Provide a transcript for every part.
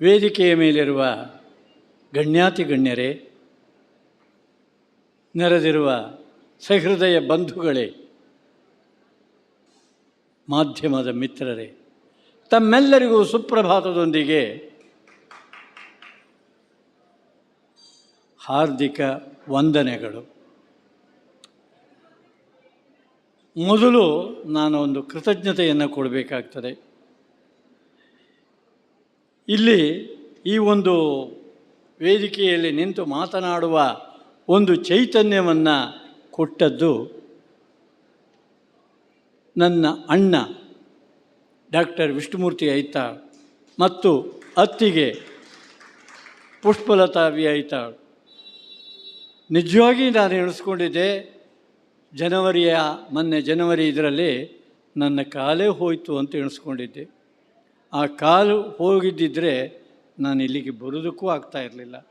ವೇದಿಕೆಯ ಮೇಲಿರುವ ಗಣ್ಯಾತಿ ಗಣ್ಯರೇ, ನೆರೆದಿರುವ ಸಹೃದಯ ಬಂಧುಗಳೇ, ಮಾಧ್ಯಮದ ಮಿತ್ರರೇ, ತಮ್ಮೆಲ್ಲರಿಗೂ ಸುಪ್ರಭಾತದೊಂದಿಗೆ ಹಾರ್ದಿಕ ವಂದನೆಗಳು. ಮೊದಲು ನಾನು ಒಂದು ಕೃತಜ್ಞತೆಯನ್ನು ಕೊಡಬೇಕಾಗ್ತದೆ. ಇಲ್ಲಿ ಈ ಒಂದು ವೇದಿಕೆಯಲ್ಲಿ ನಿಂತು ಮಾತನಾಡುವ ಒಂದು ಚೈತನ್ಯವನ್ನು ಕೊಟ್ಟದ್ದು ನನ್ನ ಅಣ್ಣ ಡಾಕ್ಟರ್ ವಿಷ್ಣುಮೂರ್ತಿ ಐತ ಮತ್ತು ಅತ್ತಿಗೆ ಪುಷ್ಪಲತಾ ವಿ ಐತಾಳ್ ನಿಜವಾಗಿ ನಾನು ಎಣಿಸ್ಕೊಂಡಿದ್ದೆ ಜನವರಿಯ ಮೊನ್ನೆ ಜನವರಿ ಇದರಲ್ಲಿ ನನ್ನ ಕಾಲೇ ಹೋಯಿತು ಅಂತ ಎಣಿಸ್ಕೊಂಡಿದ್ದೆ. ಆ ಕಾಲು ಹೋಗಿದ್ದಿದ್ರೆ ನಾನು ಇಲ್ಲಿಗೆ ಬರೋದಕ್ಕೂ ಆಗ್ತಾ ಇರಲಿಲ್ಲ.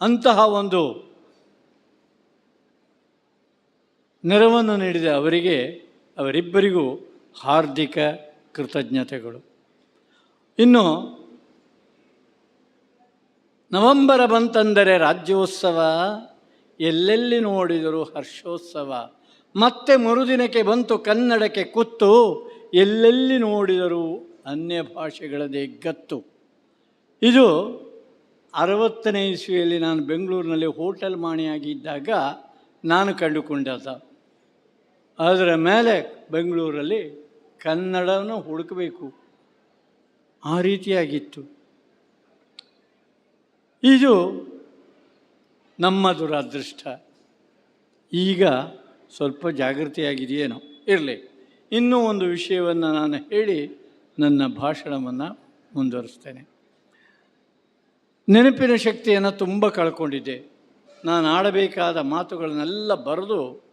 ಅಂತಹ ಒಂದು ನೆರವನ್ನು ನೀಡಿದ ಅವರಿಗೆ ಅವರಿಬ್ಬರಿಗೂ ಹಾರ್ದಿಕ ಕೃತಜ್ಞತೆಗಳು. ಇನ್ನು ನವಂಬರ ಬಂತಂದರೆ ರಾಜ್ಯೋತ್ಸವ, ಎಲ್ಲೆಲ್ಲಿ ನೋಡಿದರೂ ಹರ್ಷೋತ್ಸವ. ಮತ್ತೆ ಮರುದಿನಕ್ಕೆ ಬಂತು ಕನ್ನಡಕ್ಕೆ ಕುತ್ತು, ಎಲ್ಲೆಲ್ಲಿ ನೋಡಿದರೂ ಅನ್ಯ ಭಾಷೆಗಳದೇ ಗತ್ತು. ಇದು ಅರವತ್ತನೇ ಇಸ್ವಿಯಲ್ಲಿ ನಾನು ಬೆಂಗಳೂರಿನಲ್ಲಿ ಹೋಟೆಲ್ ಮಾಣಿಯಾಗಿದ್ದಾಗ ನಾನು ಕಂಡುಕೊಂಡದ. ಅದರ ಮೇಲೆ ಬೆಂಗಳೂರಲ್ಲಿ ಕನ್ನಡನ ಹುಡುಕಬೇಕು. ಆ ರೀತಿಯಾಗಿತ್ತು. ಇದು ನಮ್ಮ ದುರದೃಷ್ಟ. ಈಗ ಸ್ವಲ್ಪ ಜಾಗೃತಿಯಾಗಿದೆಯೇನೋ ಇರಲಿ. ಇನ್ನೂ ಒಂದು ವಿಷಯವನ್ನು ನಾನು ಹೇಳಿ ನನ್ನ ಭಾಷಣವನ್ನು ಮುಂದುವರಿಸ್ತೇನೆ. ನೆನಪಿನ ಶಕ್ತಿಯನ್ನು ತುಂಬ ಕಳ್ಕೊಂಡಿದ್ದೆ. ನಾನು ಆಡಬೇಕಾದ ಮಾತುಗಳನ್ನೆಲ್ಲ ಬರೆದು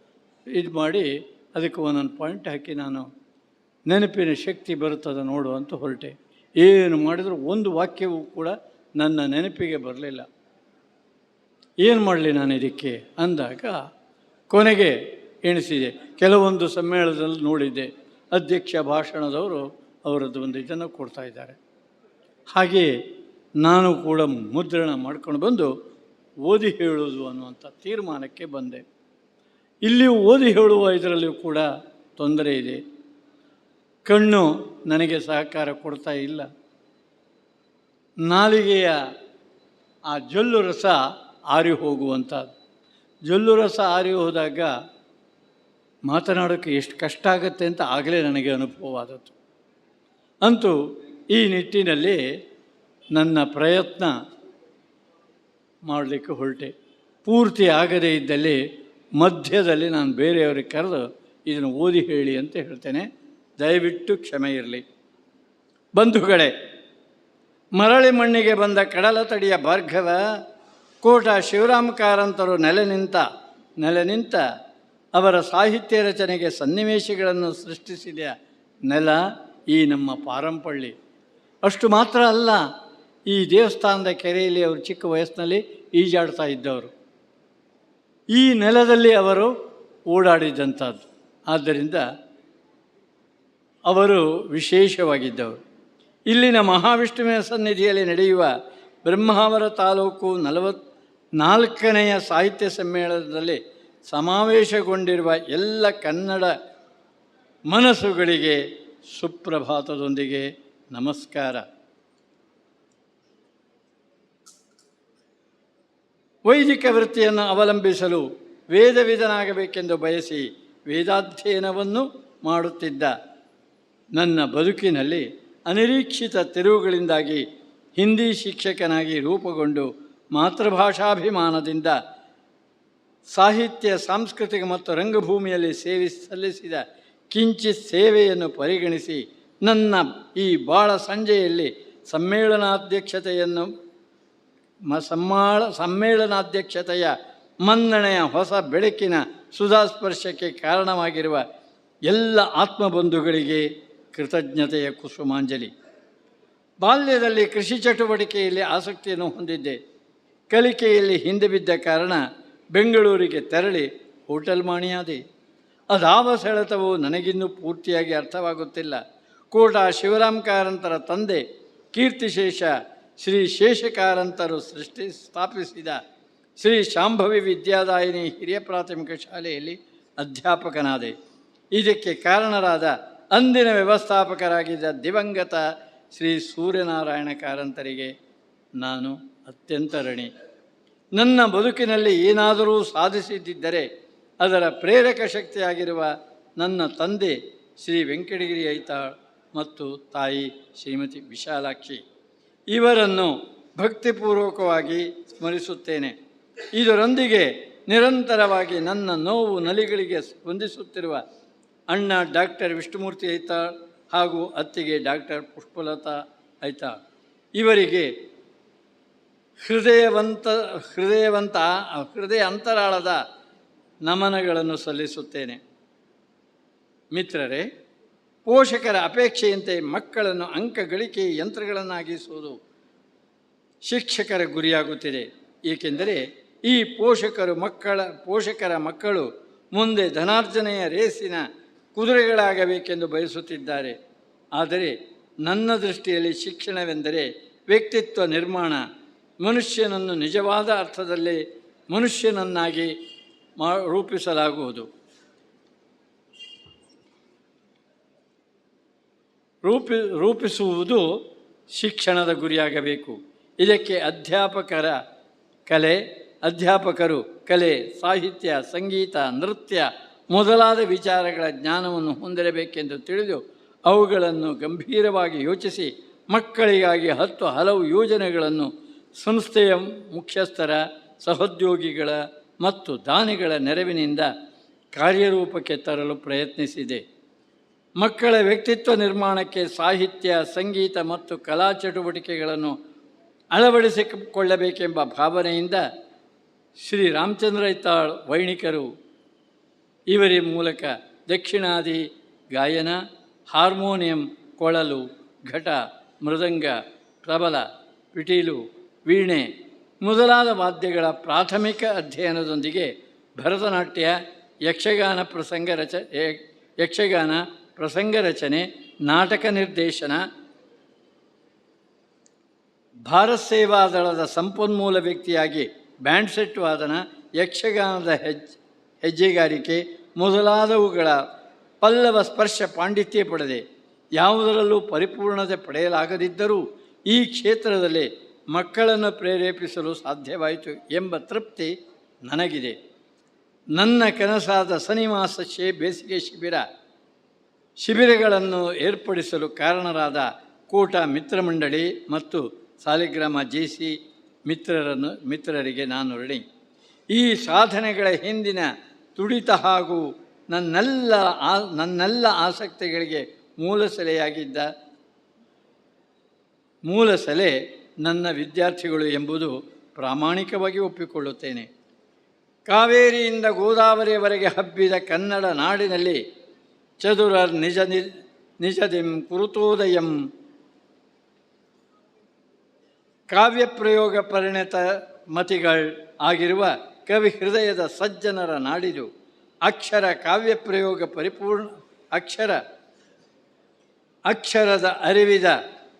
ಇದು ಮಾಡಿ ಅದಕ್ಕೆ ಒಂದೊಂದು ಪಾಯಿಂಟ್ ಹಾಕಿ ನಾನು ನೆನಪಿನ ಶಕ್ತಿ ಬರುತ್ತದೆ ನೋಡು ಅಂತ ಹೊರಟೆ. ಏನು ಮಾಡಿದರೂ ಒಂದು ವಾಕ್ಯವೂ ಕೂಡ ನನ್ನ ನೆನಪಿಗೆ ಬರಲಿಲ್ಲ. ಏನು ಮಾಡಲಿ ನಾನು ಇದಕ್ಕೆ? ಅಂದಾಗ ಕೊನೆಗೆ ಎಣಿಸಿದೆ. ಕೆಲವೊಂದು ಸಮ್ಮೇಳನದಲ್ಲಿ ನೋಡಿದ್ದೆ. ಅಧ್ಯಕ್ಷ ಭಾಷಣದವರು ಅವರದ್ದು ಒಂದು ಇದನ್ನು ಕೊಡ್ತಾ ಇದ್ದಾರೆ. ಹಾಗೆಯೇ ನಾನು ಕೂಡ ಮುದ್ರಣ ಮಾಡ್ಕೊಂಡು ಬಂದು ಓದಿ ಹೇಳೋದು ಅನ್ನುವಂಥ ತೀರ್ಮಾನಕ್ಕೆ ಬಂದೆ. ಇಲ್ಲಿ ಓದಿ ಹೇಳುವ ಇದರಲ್ಲಿಯೂ ಕೂಡ ತೊಂದರೆ ಇದೆ. ಕಣ್ಣು ನನಗೆ ಸಹಕಾರ ಕೊಡ್ತಾ ಇಲ್ಲ. ನಾಲಿಗೆಯ ಆ ಜೊಲ್ಲು ರಸ ಆರಿ ಹೋಗುವಂಥದ್ದು. ಜೊಲ್ಲು ರಸ ಆರಿ ಹೋದಾಗ ಮಾತನಾಡೋಕ್ಕೆ ಎಷ್ಟು ಕಷ್ಟ ಆಗುತ್ತೆ ಅಂತ ಆಗಲೇ ನನಗೆ ಅನುಭವವಾದದ್ದು. ಅಂತೂ ಈ ನಿಟ್ಟಿನಲ್ಲಿ ನನ್ನ ಪ್ರಯತ್ನ ಮಾಡಲಿಕ್ಕೆ ಹೊರಟೆ. ಪೂರ್ತಿ ಆಗದೇ ಇದ್ದಲ್ಲಿ ಮಧ್ಯದಲ್ಲಿ ನಾನು ಬೇರೆಯವರಿಗೆ ಕರೆದು ಇದನ್ನು ಓದಿ ಹೇಳಿ ಅಂತ ಹೇಳ್ತೇನೆ. ದಯವಿಟ್ಟು ಕ್ಷಮೆ ಇರಲಿ. ಬಂಧುಗಳೇ, ಮರಳಿ ಮಣ್ಣಿಗೆ ಬಂದ ಕಡಲ ತಡಿಯ ಭಾರ್ಗವ, ಕೋಟ ಶಿವರಾಮ ಕಾರಂತರು ನೆಲೆ ನಿಂತ ನೆಲೆ ನಿಂತ ಅವರ ಸಾಹಿತ್ಯ ರಚನೆಗೆ ಸನ್ನಿವೇಶಗಳನ್ನು ಸೃಷ್ಟಿಸಿದ ನೆಲ ಈ ನಮ್ಮ ಪಾರಂಪಳ್ಳಿ. ಅಷ್ಟು ಮಾತ್ರ ಅಲ್ಲ, ಈ ದೇವಸ್ಥಾನದ ಕೆರೆಯಲ್ಲಿ ಅವರು ಚಿಕ್ಕ ವಯಸ್ಸಿನಲ್ಲಿ ಈಜಾಡ್ತಾ ಇದ್ದವರು. ಈ ನೆಲದಲ್ಲಿ ಅವರು ಓಡಾಡಿದಂಥದ್ದು. ಆದ್ದರಿಂದ ಅವರು ವಿಶೇಷವಾಗಿದ್ದವರು. ಇಲ್ಲಿನ ಮಹಾವಿಷ್ಣುವಿನ ಸನ್ನಿಧಿಯಲ್ಲಿ ನಡೆಯುವ ಬ್ರಹ್ಮಾವರ ತಾಲೂಕು ನಲವತ್ ನಾಲ್ಕನೆಯ ಸಾಹಿತ್ಯ ಸಮ್ಮೇಳನದಲ್ಲಿ ಸಮಾವೇಶಗೊಂಡಿರುವ ಎಲ್ಲ ಕನ್ನಡ ಮನಸ್ಸುಗಳಿಗೆ ಸುಪ್ರಭಾತದೊಂದಿಗೆ ನಮಸ್ಕಾರ. ವೈದಿಕ ವೃತ್ತಿಯನ್ನು ಅವಲಂಬಿಸಲು ವೇದವಿದನಾಗಬೇಕೆಂದು ಬಯಸಿ ವೇದಾಧ್ಯಯನವನ್ನು ಮಾಡುತ್ತಿದ್ದ ನನ್ನ ಬದುಕಿನಲ್ಲಿ ಅನಿರೀಕ್ಷಿತ ತಿರುವುಗಳಿಂದಾಗಿ ಹಿಂದಿ ಶಿಕ್ಷಕನಾಗಿ ರೂಪುಗೊಂಡು ಮಾತೃಭಾಷಾಭಿಮಾನದಿಂದ ಸಾಹಿತ್ಯ, ಸಾಂಸ್ಕೃತಿಕ ಮತ್ತು ರಂಗಭೂಮಿಯಲ್ಲಿ ಸೇವೆ ಸಲ್ಲಿಸಿದ ಕಿಂಚಿತ್ ಸೇವೆಯನ್ನು ಪರಿಗಣಿಸಿ ನನ್ನ ಈ ಬಾಳ ಸಂಜೆಯಲ್ಲಿ ಸಮ್ಮೇಳನಾಧ್ಯಕ್ಷತೆಯನ್ನು ಮ ಸಮ್ಮಾಳ ಸಮ್ಮೇಳನಾಧ್ಯಕ್ಷತೆಯ ಮನ್ನಣೆಯ ಹೊಸ ಬೆಳಕಿನ ಸುಧಾಸ್ಪರ್ಶಕ್ಕೆ ಕಾರಣವಾಗಿರುವ ಎಲ್ಲ ಆತ್ಮಬಂಧುಗಳಿಗೆ ಕೃತಜ್ಞತೆಯ ಕುಸುಮಾಂಜಲಿ. ಬಾಲ್ಯದಲ್ಲಿ ಕೃಷಿ ಚಟುವಟಿಕೆಯಲ್ಲಿ ಆಸಕ್ತಿಯನ್ನು ಹೊಂದಿದ್ದೆ. ಕಲಿಕೆಯಲ್ಲಿ ಹಿಂದೆ ಬಿದ್ದ ಕಾರಣ ಬೆಂಗಳೂರಿಗೆ ತೆರಳಿ ಹೋಟೆಲ್ ಮಾಣಿಯಾದೆ. ಅದಾವ ಸೆಳೆತವು ನನಗಿನ್ನೂ ಪೂರ್ತಿಯಾಗಿ ಅರ್ಥವಾಗುತ್ತಿಲ್ಲ. ಕೋಟ ಶಿವರಾಮ್ ಕಾರಂತರ ತಂದೆ, ಕೀರ್ತಿಶೇಷ ಶ್ರೀ ಶೇಷಕಾರಂತರು ಸೃಷ್ಟಿ ಸ್ಥಾಪಿಸಿದ ಶ್ರೀ ಶಾಂಭವಿ ವಿದ್ಯಾದಾಯಿನಿ ಹಿರಿಯ ಪ್ರಾಥಮಿಕ ಶಾಲೆಯಲ್ಲಿ ಅಧ್ಯಾಪಕನಾದೆ. ಇದಕ್ಕೆ ಕಾರಣರಾದ ಅಂದಿನ ವ್ಯವಸ್ಥಾಪಕರಾಗಿದ್ದ ದಿವಂಗತ ಶ್ರೀ ಸೂರ್ಯನಾರಾಯಣ ಕಾರಂತರಿಗೆ ನಾನು ಅತ್ಯಂತ ಋಣಿ. ನನ್ನ ಬದುಕಿನಲ್ಲಿ ಏನಾದರೂ ಸಾಧಿಸಿದ್ದರೆ ಅದರ ಪ್ರೇರಕ ಶಕ್ತಿಯಾಗಿರುವ ನನ್ನ ತಂದೆ ಶ್ರೀ ವೆಂಕಟಗಿರಿ ಐತಾಳ್ ಮತ್ತು ತಾಯಿ ಶ್ರೀಮತಿ ವಿಶಾಲಾಕ್ಷಿ. ಇವರನ್ನು ಭಕ್ತಿಪೂರ್ವಕವಾಗಿ ಸ್ಮರಿಸುತ್ತೇನೆ. ಇದರೊಂದಿಗೆ ನಿರಂತರವಾಗಿ ನನ್ನ ನೋವು ನಲಿಗಳಿಗೆ ಸ್ಪಂದಿಸುತ್ತಿರುವ ಅಣ್ಣ ಡಾಕ್ಟರ್ ವಿಷ್ಣುಮೂರ್ತಿ ಐತಾಳ್ ಹಾಗೂ ಅತ್ತಿಗೆ ಡಾಕ್ಟರ್ ಪುಷ್ಪಲತಾ ಐತಾಳ್ ಇವರಿಗೆ ಹೃದಯವಂತ ಹೃದಯವಂತ, ಹೃದಯ ಅಂತರಾಳದ ನಮನಗಳನ್ನು ಸಲ್ಲಿಸುತ್ತೇನೆ. ಮಿತ್ರರೇ, ಪೋಷಕರ ಅಪೇಕ್ಷೆಯಂತೆ ಮಕ್ಕಳನ್ನು ಅಂಕ ಗಳಿಕೆ ಯಂತ್ರಗಳನ್ನಾಗಿಸುವುದು ಶಿಕ್ಷಕರ ಗುರಿಯಾಗುತ್ತಿದೆ. ಏಕೆಂದರೆ, ಈ ಪೋಷಕರು ಮಕ್ಕಳ, ಪೋಷಕರ ಮಕ್ಕಳು ಮುಂದೆ ಧನಾರ್ಜನೆಯ ರೇಸಿನ ಕುದುರೆಗಳಾಗಬೇಕೆಂದು ಬಯಸುತ್ತಿದ್ದಾರೆ. ಆದರೆ, ನನ್ನ ದೃಷ್ಟಿಯಲ್ಲಿ ಶಿಕ್ಷಣವೆಂದರೆ ವ್ಯಕ್ತಿತ್ವ ನಿರ್ಮಾಣ. ಮನುಷ್ಯನನ್ನು ನಿಜವಾದ ಅರ್ಥದಲ್ಲಿ ಮನುಷ್ಯನನ್ನಾಗಿ ಮಾ, ರೂಪಿಸಲಾಗುವುದು. ರೂಪಿ, ರೂಪಿಸುವುದು ಶಿಕ್ಷಣದ ಗುರಿಯಾಗಬೇಕು. ಇದಕ್ಕೆ ಅಧ್ಯಾಪಕರ ಕಲೆ, ಅಧ್ಯಾಪಕರು ಕಲೆ, ಸಾಹಿತ್ಯ, ಸಂಗೀತ, ನೃತ್ಯ ಮೊದಲಾದ ವಿಚಾರಗಳ ಜ್ಞಾನವನ್ನು ಹೊಂದಿರಬೇಕೆಂದು ತಿಳಿದು ಅವುಗಳನ್ನು ಗಂಭೀರವಾಗಿ ಯೋಚಿಸಿ ಮಕ್ಕಳಿಗಾಗಿ ಹತ್ತು ಹಲವು ಯೋಜನೆಗಳನ್ನು ಸಂಸ್ಥೆಯ ಮುಖ್ಯಸ್ಥರ, ಸಹೋದ್ಯೋಗಿಗಳ ಮತ್ತು ದಾನಿಗಳ ನೆರವಿನಿಂದ ಕಾರ್ಯರೂಪಕ್ಕೆ ತರಲು ಪ್ರಯತ್ನಿಸಿದೆ. ಮಕ್ಕಳ ವ್ಯಕ್ತಿತ್ವ ನಿರ್ಮಾಣಕ್ಕೆ ಸಾಹಿತ್ಯ, ಸಂಗೀತ ಮತ್ತು ಕಲಾ ಚಟುವಟಿಕೆಗಳನ್ನು ಅಳವಡಿಸಿಕೊಳ್ಳಬೇಕೆಂಬ ಭಾವನೆಯಿಂದ ಶ್ರೀ ರಾಮಚಂದ್ರ ಇತ್ತಾಳ್ ವೈಣಿಕರು ಇವರ ಮೂಲಕ ದಕ್ಷಿಣಾದಿ ಗಾಯನ, ಹಾರ್ಮೋನಿಯಂ, ಕೊಳಲು, ಘಟ, ಮೃದಂಗ, ಪ್ರಬಲ, ಪಿಟೀಲು, ವೀಣೆ ಮೊದಲಾದ ವಾದ್ಯಗಳ ಪ್ರಾಥಮಿಕ ಅಧ್ಯಯನದೊಂದಿಗೆ ಭರತನಾಟ್ಯ, ಯಕ್ಷಗಾನ ಪ್ರಸಂಗ ರಚ ಯಕ್ಷಗಾನ ಪ್ರಸಂಗ ರಚನೆ, ನಾಟಕ ನಿರ್ದೇಶನ, ಭಾರತ್ ಸೇವಾ ದಳದ ಸಂಪನ್ಮೂಲ ವ್ಯಕ್ತಿಯಾಗಿ ಬ್ಯಾಂಡ್ ಸೆಟ್ ವಾದನ, ಯಕ್ಷಗಾನದ ಹೆಜ್, ಹೆಜ್ಜೆಗಾರಿಕೆ ಮೊದಲಾದವುಗಳ ಪಲ್ಲವ ಸ್ಪರ್ಶ ಪಾಂಡಿತ್ಯ ಪಡೆದೆ. ಯಾವುದರಲ್ಲೂ ಪರಿಪೂರ್ಣತೆ ಪಡೆಯಲಾಗದಿದ್ದರೂ ಈ ಕ್ಷೇತ್ರದಲ್ಲಿ ಮಕ್ಕಳನ್ನು ಪ್ರೇರೇಪಿಸಲು ಸಾಧ್ಯವಾಯಿತು ಎಂಬ ತೃಪ್ತಿ ನನಗಿದೆ. ನನ್ನ ಕನಸಾದ ಸನಿವಾಸ ಶೇ ಬೇಸಿಗೆ ಶಿಬಿರ. ಶಿಬಿರಗಳನ್ನು ಏರ್ಪಡಿಸಲು ಕಾರಣರಾದ ಕೂಟ ಮಿತ್ರ ಮಂಡಳಿ ಮತ್ತು ಸಾಲಿಗ್ರಾಮ ಜೆ ಸಿ ಮಿತ್ರರನ್ನು, ಮಿತ್ರರಿಗೆ ನಾನು ಋಣಿ. ಈ ಸಾಧನೆಗಳ ಹಿಂದಿನ ತುಡಿತ ಹಾಗೂ ನನ್ನೆಲ್ಲ ಆ, ನನ್ನೆಲ್ಲ ಆಸಕ್ತಿಗಳಿಗೆ ಮೂಲ ಸೆಲೆಯಾಗಿದ್ದ, ಮೂಲ ಸೆಲೆ ನನ್ನ ವಿದ್ಯಾರ್ಥಿಗಳು ಎಂಬುದು ಪ್ರಾಮಾಣಿಕವಾಗಿ ಒಪ್ಪಿಕೊಳ್ಳುತ್ತೇನೆ. ಕಾವೇರಿಯಿಂದ ಗೋದಾವರಿಯವರೆಗೆ ಹಬ್ಬಿದ ಕನ್ನಡ ನಾಡಿನಲ್ಲಿ ಚದುರ ನಿಜ ನಿ, ನಿಜದಿಂ ಕುರುತೋದಯಂ ಕಾವ್ಯಪ್ರಯೋಗ ಪರಿಣತ ಮತಿಗಳ್ ಆಗಿರುವ ಕವಿ ಹೃದಯದ ಸಜ್ಜನರ ನಾಡಿದು ಅಕ್ಷರ ಕಾವ್ಯಪ್ರಯೋಗ ಪರಿಪೂರ್ಣ, ಅಕ್ಷರ, ಅಕ್ಷರದ ಅರಿವಿದ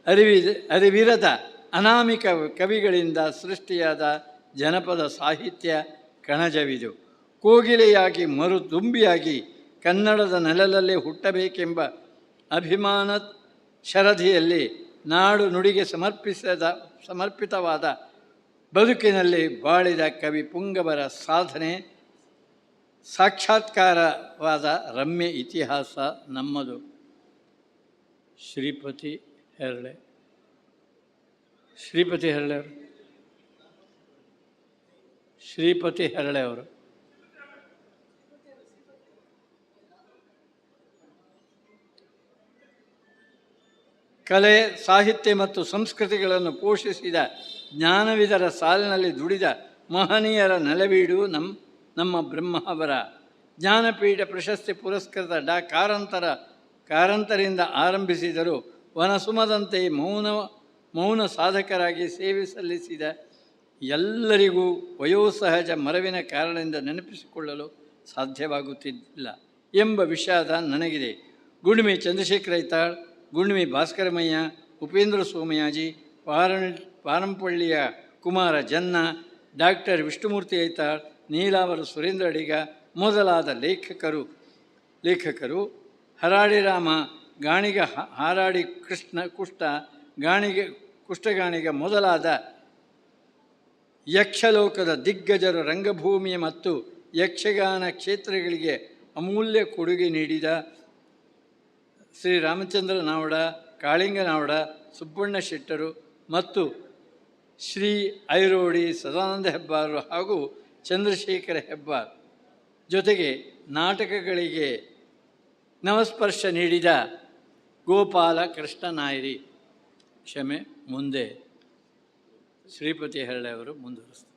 ಅರಿವಿದ, ಅರಿವಿರದ ಅನಾಮಿಕ ಕವಿಗಳಿಂದ ಸೃಷ್ಟಿಯಾದ ಜನಪದ ಸಾಹಿತ್ಯ ಕಣಜವಿದು. ಕೋಗಿಲೆಯಾಗಿ ಮರುದುಂಬಿಯಾಗಿ ಕನ್ನಡದ ನೆಲದಲ್ಲೇ ಹುಟ್ಟಬೇಕೆಂಬ ಅಭಿಮಾನ ಶರಧಿಯಲ್ಲಿ ನಾಡು ನುಡಿಗೆ ಸಮರ್ಪಿಸದ, ಸಮರ್ಪಿತವಾದ ಬದುಕಿನಲ್ಲಿ ಬಾಳಿದ ಕವಿ ಪುಂಗವರ ಸಾಧನೆ, ಸಾಕ್ಷಾತ್ಕಾರವಾದ ರಮ್ಯ ಇತಿಹಾಸ ನಮ್ಮದು. ಶ್ರೀಪತಿ ಹೆರಳೆ. ಶ್ರೀಪತಿ ಹೆರಳೆ ಅವರು. ಶ್ರೀಪತಿ ಹೆರಳೆ ಅವರು. ಕಲೆ, ಸಾಹಿತ್ಯ ಮತ್ತು ಸಂಸ್ಕೃತಿಗಳನ್ನು ಪೋಷಿಸಿದ ಜ್ಞಾನವಿದರ ಸಾಲಿನಲ್ಲಿ ದುಡಿದ ಮಹನೀಯರ ನೆಲವೀಡು ನಮ್ಮ ನಮ್ಮ ಬ್ರಹ್ಮ ಅವರ. ಜ್ಞಾನಪೀಠ ಪ್ರಶಸ್ತಿ ಪುರಸ್ಕೃತ ಡಾ ಕಾರಂತರ, ಕಾರಂತರಿಂದ ಆರಂಭಿಸಿದರು ವನಸುಮದಂತೆ ಮೌನ ಮೌನ ಸಾಧಕರಾಗಿ ಸೇವೆ ಸಲ್ಲಿಸಿದ ಎಲ್ಲರಿಗೂ ವಯೋಸಹಜ ಮರವಿನ ಕಾರಣದಿಂದ ನೆನಪಿಸಿಕೊಳ್ಳಲು ಸಾಧ್ಯವಾಗುತ್ತಿಲ್ಲ ಎಂಬ ವಿಷಾದ ನನಗಿದೆ. ಗುಣಿಮೆ ಚಂದ್ರಶೇಖರ ಐತಾಳ್, ಗುಣಿಮೆ ಭಾಸ್ಕರಮಯ್ಯ ಉಪೇಂದ್ರ ಸೋಮಯಾಜಿ ವಾರಣ ಪಾರಂಪಳ್ಳಿಯ ಕುಮಾರ ಜನ್ನ, ಡಾಕ್ಟರ್ ವಿಷ್ಣುಮೂರ್ತಿ ಐತಾಳ್, ನೀಲಾವರ ಸುರೇಂದ್ರ ಅಡಿಗ, ಮೊದಲಾದ ಲೇಖಕರು ಲೇಖಕರು ಹರಾಡಿರಾಮ ಗಾಣಿಗ ಹಾರಾಡಿ ಕೃಷ್ಣ ಕುಷ್ಟ ಗಾಣಿಗೆ ಕುಷ್ಟಗಾಣಿಗ ಮೊದಲಾದ ಯಕ್ಷಲೋಕದ ದಿಗ್ಗಜರು ರಂಗಭೂಮಿ ಮತ್ತು ಯಕ್ಷಗಾನ ಕ್ಷೇತ್ರಗಳಿಗೆ ಅಮೂಲ್ಯ ಕೊಡುಗೆ ನೀಡಿದ ಶ್ರೀ ರಾಮಚಂದ್ರ ನಾವಡ, ಕಾಳಿಂಗ ನಾವಡ, ಸುಬ್ಬಣ್ಣ ಶೆಟ್ಟರು ಮತ್ತು ಶ್ರೀ ಐರೋಡಿ ಸದಾನಂದ ಹೆಬ್ಬಾರರು ಹಾಗೂ ಚಂದ್ರಶೇಖರ ಹೆಬ್ಬಾರ್. ಜೊತೆಗೆ ನಾಟಕಗಳಿಗೆ ನವಸ್ಪರ್ಶ ನೀಡಿದ ಗೋಪಾಲ ಕೃಷ್ಣ ನಾಯರಿ. ಕ್ಷಮೆ. ಮುಂದೆ ಶ್ರೀಪತಿ ಹೆರಳೆ ಅವರು ಮುಂದುವರಿಸ್ತಾರೆ.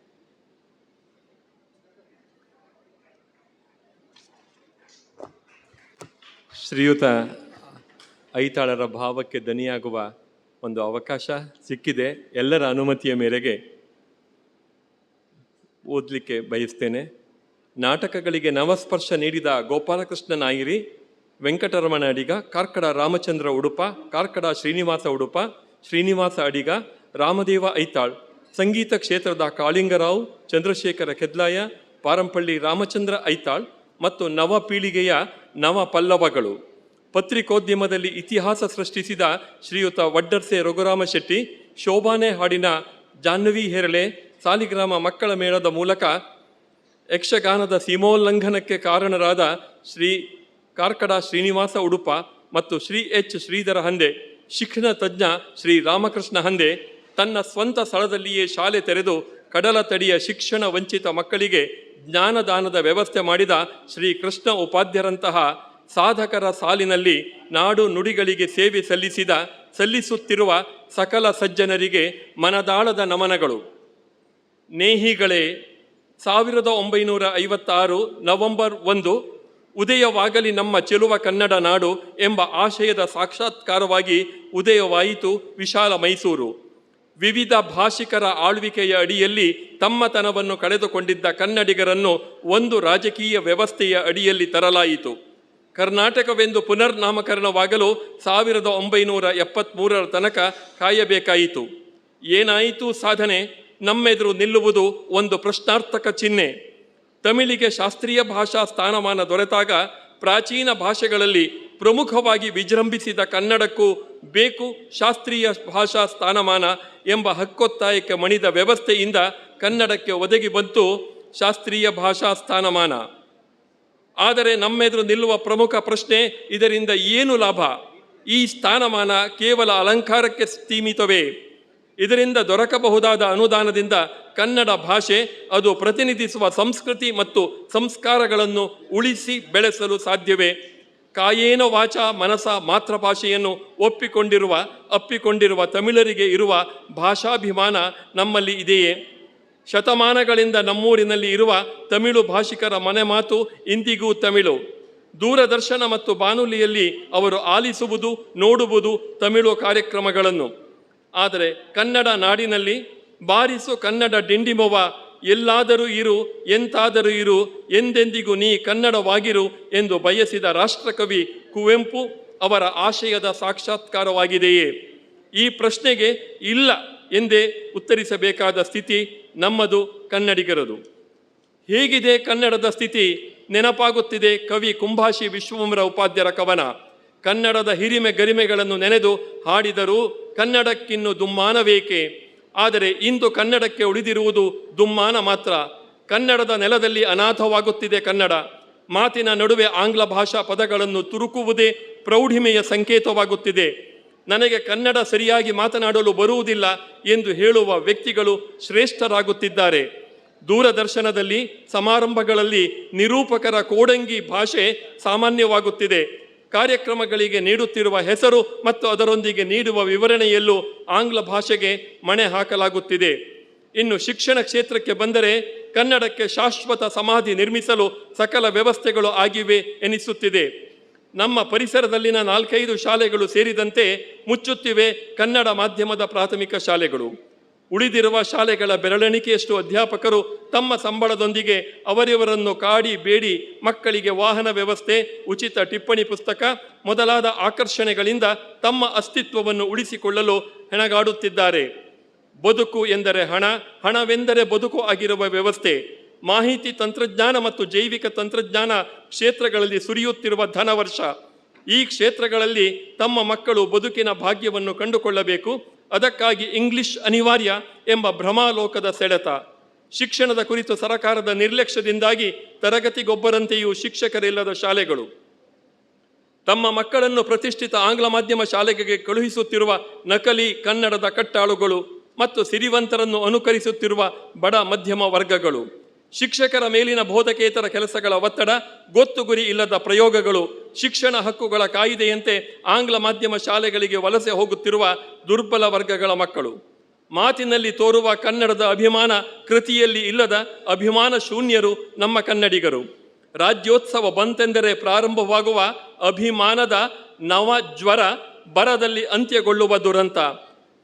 ಶ್ರೀಯುತ ಐತಾಳರ ಭಾವಕ್ಕೆ ದನಿಯಾಗುವ ಒಂದು ಅವಕಾಶ ಸಿಕ್ಕಿದೆ. ಎಲ್ಲರ ಅನುಮತಿಯ ಮೇರೆಗೆ ಓದಲಿಕ್ಕೆ ಬಯಸ್ತೇನೆ. ನಾಟಕಗಳಿಗೆ ನವಸ್ಪರ್ಶ ನೀಡಿದ ಗೋಪಾಲಕೃಷ್ಣ ನಾಯಿರಿ, ವೆಂಕಟರಮಣ ಅಡಿಗ, ಕಾರ್ಕಡ ರಾಮಚಂದ್ರ ಉಡುಪ, ಕಾರ್ಕಡ ಶ್ರೀನಿವಾಸ ಉಡುಪ ಶ್ರೀನಿವಾಸ ಅಡಿಗ, ರಾಮದೇವ ಐತಾಳ್, ಸಂಗೀತ ಕ್ಷೇತ್ರದ ಕಾಳಿಂಗರಾವ್, ಚಂದ್ರಶೇಖರ ಕೆದ್ಲಾಯ, ಪಾರಂಪಳ್ಳಿ ರಾಮಚಂದ್ರ ಐತಾಳ್ ಮತ್ತು ನವ ಪೀಳಿಗೆಯ ನವ ಪಲ್ಲವಗಳು. ಪತ್ರಿಕೋದ್ಯಮದಲ್ಲಿ ಇತಿಹಾಸ ಸೃಷ್ಟಿಸಿದ ಶ್ರೀಯುತ ವಡ್ಡರ್ಸೆ ರಘುರಾಮ ಶೆಟ್ಟಿ, ಶೋಭಾನೆ ಹಾಡಿನ ಜಾಹ್ನವಿ ಹೆರಳೆ, ಸಾಲಿಗ್ರಾಮ ಮಕ್ಕಳ ಮೇಳದ ಮೂಲಕ ಯಕ್ಷಗಾನದ ಸೀಮೋಲ್ಲಂಘನಕ್ಕೆ ಕಾರಣರಾದ ಶ್ರೀ ಕಾರ್ಕಡ ಶ್ರೀನಿವಾಸ ಉಡುಪ ಮತ್ತು ಶ್ರೀ ಎಚ್ ಶ್ರೀಧರ ಹಂದೆ. ಶಿಕ್ಷಣ ತಜ್ಞ ಶ್ರೀ ರಾಮಕೃಷ್ಣ ಹಂದೆ ತನ್ನ ಸ್ವಂತ ಸ್ಥಳದಲ್ಲಿಯೇ ಶಾಲೆ ತೆರೆದು ಕಡಲ ತಡಿಯ ಶಿಕ್ಷಣ ವಂಚಿತ ಮಕ್ಕಳಿಗೆ ಜ್ಞಾನದಾನದ ವ್ಯವಸ್ಥೆ ಮಾಡಿದ ಶ್ರೀ ಕೃಷ್ಣ ಉಪಾಧ್ಯರಂತಹ ಸಾಧಕರ ಸಾಲಿನಲ್ಲಿ ನಾಡು ನುಡಿಗಳಿಗೆ ಸೇವೆ ಸಲ್ಲಿಸಿದ, ಸಲ್ಲಿಸುತ್ತಿರುವ ಸಕಲ ಸಜ್ಜನರಿಗೆ ಮನದಾಳದ ನಮನಗಳು. ನೇಹಿಗಳೇ, ಸಾವಿರದ ಒಂಬೈನೂರ ಐವತ್ತಾರು ನವೆಂಬರ್ ಒಂದು ಉದಯವಾಗಲಿ ನಮ್ಮ ಚೆಲುವ ಕನ್ನಡ ನಾಡು ಎಂಬ ಆಶಯದ ಸಾಕ್ಷಾತ್ಕಾರವಾಗಿ ಉದಯವಾಯಿತು ವಿಶಾಲ ಮೈಸೂರು. ವಿವಿಧ ಭಾಷಿಕರ ಆಳ್ವಿಕೆಯ ಅಡಿಯಲ್ಲಿ ತಮ್ಮತನವನ್ನು ಕಳೆದುಕೊಂಡಿದ್ದ ಕನ್ನಡಿಗರನ್ನು ಒಂದು ರಾಜಕೀಯ ವ್ಯವಸ್ಥೆಯ ಅಡಿಯಲ್ಲಿ ತರಲಾಯಿತು. ಕರ್ನಾಟಕವೆಂದು ಪುನರ್ನಾಮಕರಣವಾಗಲು ಸಾವಿರದ ಒಂಬೈನೂರ ಎಪ್ಪತ್ತ್ಮೂರರ ತನಕ ಕಾಯಬೇಕಾಯಿತು. ಏನಾಯಿತು ಸಾಧನೆ? ನಮ್ಮೆದುರು ನಿಲ್ಲುವುದು ಒಂದು ಪ್ರಶ್ನಾರ್ಥಕ ಚಿಹ್ನೆ. ತಮಿಳಿಗೆ ಶಾಸ್ತ್ರೀಯ ಭಾಷಾ ಸ್ಥಾನಮಾನ ದೊರೆತಾಗ ಪ್ರಾಚೀನ ಭಾಷೆಗಳಲ್ಲಿ ಪ್ರಮುಖವಾಗಿ ವಿಜೃಂಭಿಸಿದ ಕನ್ನಡಕ್ಕೂ ಬೇಕು ಶಾಸ್ತ್ರೀಯ ಭಾಷಾ ಸ್ಥಾನಮಾನ ಎಂಬ ಹಕ್ಕೊತ್ತಾಯಕ್ಕೆ ಮಣಿದ ವ್ಯವಸ್ಥೆಯಿಂದ ಕನ್ನಡಕ್ಕೆ ಒದಗಿ ಬಂತು ಶಾಸ್ತ್ರೀಯ ಭಾಷಾ ಸ್ಥಾನಮಾನ. ಆದರೆ ನಮ್ಮೆದುರು ನಿಲ್ಲುವ ಪ್ರಮುಖ ಪ್ರಶ್ನೆ ಇದರಿಂದ ಏನು ಲಾಭ? ಈ ಸ್ಥಾನಮಾನ ಕೇವಲ ಅಲಂಕಾರಕ್ಕೆ ಸೀಮಿತವೇ? ಇದರಿಂದ ದೊರಕಬಹುದಾದ ಅನುದಾನದಿಂದ ಕನ್ನಡ ಭಾಷೆ, ಅದು ಪ್ರತಿನಿಧಿಸುವ ಸಂಸ್ಕೃತಿ ಮತ್ತು ಸಂಸ್ಕಾರಗಳನ್ನು ಉಳಿಸಿ ಬೆಳೆಸಲು ಸಾಧ್ಯವೇ? ಕಾಯೇನ ವಾಚ ಮನಸ ಮಾತೃಭಾಷೆಯನ್ನು ಒಪ್ಪಿಕೊಂಡಿರುವ, ಅಪ್ಪಿಕೊಂಡಿರುವ ತಮಿಳರಿಗೆ ಇರುವ ಭಾಷಾಭಿಮಾನ ನಮ್ಮಲ್ಲಿ ಇದೆಯೇ? ಶತಮಾನಗಳಿಂದ ನಮ್ಮೂರಿನಲ್ಲಿ ಇರುವ ತಮಿಳು ಭಾಷಿಕರ ಮನೆ ಮಾತು ಇಂದಿಗೂ ತಮಿಳು. ದೂರದರ್ಶನ ಮತ್ತು ಬಾನುಲಿಯಲ್ಲಿ ಅವರು ಆಲಿಸುವುದು, ನೋಡುವುದು ತಮಿಳು ಕಾರ್ಯಕ್ರಮಗಳನ್ನು. ಆದರೆ ಕನ್ನಡ ನಾಡಿನಲ್ಲಿ ಬಾರಿಸು ಕನ್ನಡ ಡಿಂಡಿಮೊವ ಎಲ್ಲಾದರೂ ಇರು, ಎಂತಾದರೂ ಇರು, ಎಂದೆಂದಿಗೂ ನೀ ಕನ್ನಡವಾಗಿರು ಎಂದು ಬಯಸಿದ ರಾಷ್ಟ್ರಕವಿ ಕುವೆಂಪು ಅವರ ಆಶಯದ ಸಾಕ್ಷಾತ್ಕಾರವಾಗಿದೆಯೇ? ಈ ಪ್ರಶ್ನೆಗೆ ಇಲ್ಲ ಎಂದೇ ಉತ್ತರಿಸಬೇಕಾದ ಸ್ಥಿತಿ ನಮ್ಮದು ಕನ್ನಡಿಗರದು. ಹೇಗಿದೆ ಕನ್ನಡದ ಸ್ಥಿತಿ? ನೆನಪಾಗುತ್ತಿದೆ ಕವಿ ಕುಂಭಾಷಿ ವಿಶ್ವಮರ ಉಪಾಧ್ಯರ ಕವನ. ಕನ್ನಡದ ಹಿರಿಮೆ ಗರಿಮೆಗಳನ್ನು ನೆನೆದು ಹಾಡಿದರೂ ಕನ್ನಡಕ್ಕಿನ್ನು ದುಮ್ಮಾನವೇಕೆ? ಆದರೆ ಇಂದು ಕನ್ನಡಕ್ಕೆ ಉಳಿದಿರುವುದು ದುಮ್ಮಾನ ಮಾತ್ರ. ಕನ್ನಡದ ನೆಲದಲ್ಲಿ ಅನಾಥವಾಗುತ್ತಿದೆ ಕನ್ನಡ. ಮಾತಿನ ನಡುವೆ ಆಂಗ್ಲ ಭಾಷಾ ಪದಗಳನ್ನು ತುರುಕುವುದೇ ಪ್ರೌಢಿಮೆಯ ಸಂಕೇತವಾಗುತ್ತಿದೆ. ನನಗೆ ಕನ್ನಡ ಸರಿಯಾಗಿ ಮಾತನಾಡಲು ಬರುವುದಿಲ್ಲ ಎಂದು ಹೇಳುವ ವ್ಯಕ್ತಿಗಳು ಶ್ರೇಷ್ಠರಾಗುತ್ತಿದ್ದಾರೆ. ದೂರದರ್ಶನದಲ್ಲಿ ಸಮಾರಂಭಗಳಲ್ಲಿ ನಿರೂಪಕರ ಕೋಡಂಗಿ ಭಾಷೆ ಸಾಮಾನ್ಯವಾಗುತ್ತಿದೆ. ಕಾರ್ಯಕ್ರಮಗಳಿಗೆ ನೀಡುತ್ತಿರುವ ಹೆಸರು ಮತ್ತು ಅದರೊಂದಿಗೆ ನೀಡುವ ವಿವರಣೆಯಲ್ಲೂ ಆಂಗ್ಲ ಭಾಷೆಗೆ ಮಣೆ ಹಾಕಲಾಗುತ್ತಿದೆ. ಇನ್ನು ಶಿಕ್ಷಣ ಕ್ಷೇತ್ರಕ್ಕೆ ಬಂದರೆ ಕನ್ನಡಕ್ಕೆ ಶಾಶ್ವತ ಸಮಾಧಿ ನಿರ್ಮಿಸಲು ಸಕಲ ವ್ಯವಸ್ಥೆಗಳು ಆಗಿವೆ ಎನಿಸುತ್ತಿದೆ. ನಮ್ಮ ಪರಿಸರದಲ್ಲಿನ ನಾಲ್ಕೈದು ಶಾಲೆಗಳು ಸೇರಿದಂತೆ ಮುಚ್ಚುತ್ತಿವೆ ಕನ್ನಡ ಮಾಧ್ಯಮದ ಪ್ರಾಥಮಿಕ ಶಾಲೆಗಳು. ಉಳಿದಿರುವ ಶಾಲೆಗಳ ಬೆರಳೆಣಿಕೆಯಷ್ಟು ಅಧ್ಯಾಪಕರು ತಮ್ಮ ಸಂಬಳದೊಂದಿಗೆ ಅವರಿವರನ್ನು ಕಾಡಿ ಬೇಡಿ ಮಕ್ಕಳಿಗೆ ವಾಹನ ವ್ಯವಸ್ಥೆ, ಉಚಿತ ಟಿಪ್ಪಣಿ ಪುಸ್ತಕ ಮೊದಲಾದ ಆಕರ್ಷಣೆಗಳಿಂದ ತಮ್ಮ ಅಸ್ತಿತ್ವವನ್ನು ಉಳಿಸಿಕೊಳ್ಳಲು ಹೆಣಗಾಡುತ್ತಿದ್ದಾರೆ. ಬದುಕು ಎಂದರೆ ಹಣ, ಹಣವೆಂದರೆ ಬದುಕು ಆಗಿರುವ ವ್ಯವಸ್ಥೆ. ಮಾಹಿತಿ ತಂತ್ರಜ್ಞಾನ ಮತ್ತು ಜೈವಿಕ ತಂತ್ರಜ್ಞಾನ ಕ್ಷೇತ್ರಗಳಲ್ಲಿ ಸುರಿಯುತ್ತಿರುವ ಧನವರ್ಷ. ಈ ಕ್ಷೇತ್ರಗಳಲ್ಲಿ ತಮ್ಮ ಮಕ್ಕಳು ಬದುಕಿನ ಭಾಗ್ಯವನ್ನು ಕಂಡುಕೊಳ್ಳಬೇಕು. ಅದಕ್ಕಾಗಿ ಇಂಗ್ಲಿಷ್ ಅನಿವಾರ್ಯ ಎಂಬ ಭ್ರಮಾಲೋಕದ ಸೆಳೆತ. ಶಿಕ್ಷಣದ ಕುರಿತು ಸರಕಾರದ ನಿರ್ಲಕ್ಷ್ಯದಿಂದಾಗಿ ತರಗತಿಗೊಬ್ಬರಂತೆಯೂ ಶಿಕ್ಷಕರಿಲ್ಲದ ಶಾಲೆಗಳು. ತಮ್ಮ ಮಕ್ಕಳನ್ನು ಪ್ರತಿಷ್ಠಿತ ಆಂಗ್ಲ ಮಾಧ್ಯಮ ಶಾಲೆಗೆ ಕಳುಹಿಸುತ್ತಿರುವ ನಕಲಿ ಕನ್ನಡದ ಕಟ್ಟಾಳುಗಳು ಮತ್ತು ಸಿರಿವಂತರನ್ನು ಅನುಕರಿಸುತ್ತಿರುವ ಬಡ ಮಧ್ಯಮ ವರ್ಗಗಳು. ಶಿಕ್ಷಕರ ಮೇಲಿನ ಬೋಧಕೇತರ ಕೆಲಸಗಳ ಒತ್ತಡ, ಗೊತ್ತು ಗುರಿ ಇಲ್ಲದ ಪ್ರಯೋಗಗಳು, ಶಿಕ್ಷಣ ಹಕ್ಕುಗಳ ಕಾಯಿದೆಯಂತೆ ಆಂಗ್ಲ ಮಾಧ್ಯಮ ಶಾಲೆಗಳಿಗೆ ವಲಸೆ ಹೋಗುತ್ತಿರುವ ದುರ್ಬಲ ವರ್ಗಗಳ ಮಕ್ಕಳು. ಮಾತಿನಲ್ಲಿ ತೋರುವ ಕನ್ನಡದ ಅಭಿಮಾನ ಕೃತಿಯಲ್ಲಿ ಇಲ್ಲದ ಅಭಿಮಾನ ಶೂನ್ಯರು ನಮ್ಮ ಕನ್ನಡಿಗರು. ರಾಜ್ಯೋತ್ಸವ ಬಂತೆಂದರೆ ಪ್ರಾರಂಭವಾಗುವ ಅಭಿಮಾನದ ನವ ಜ್ವರ ಬರದಲ್ಲಿ ಅಂತ್ಯಗೊಳ್ಳುವ ದುರಂತ.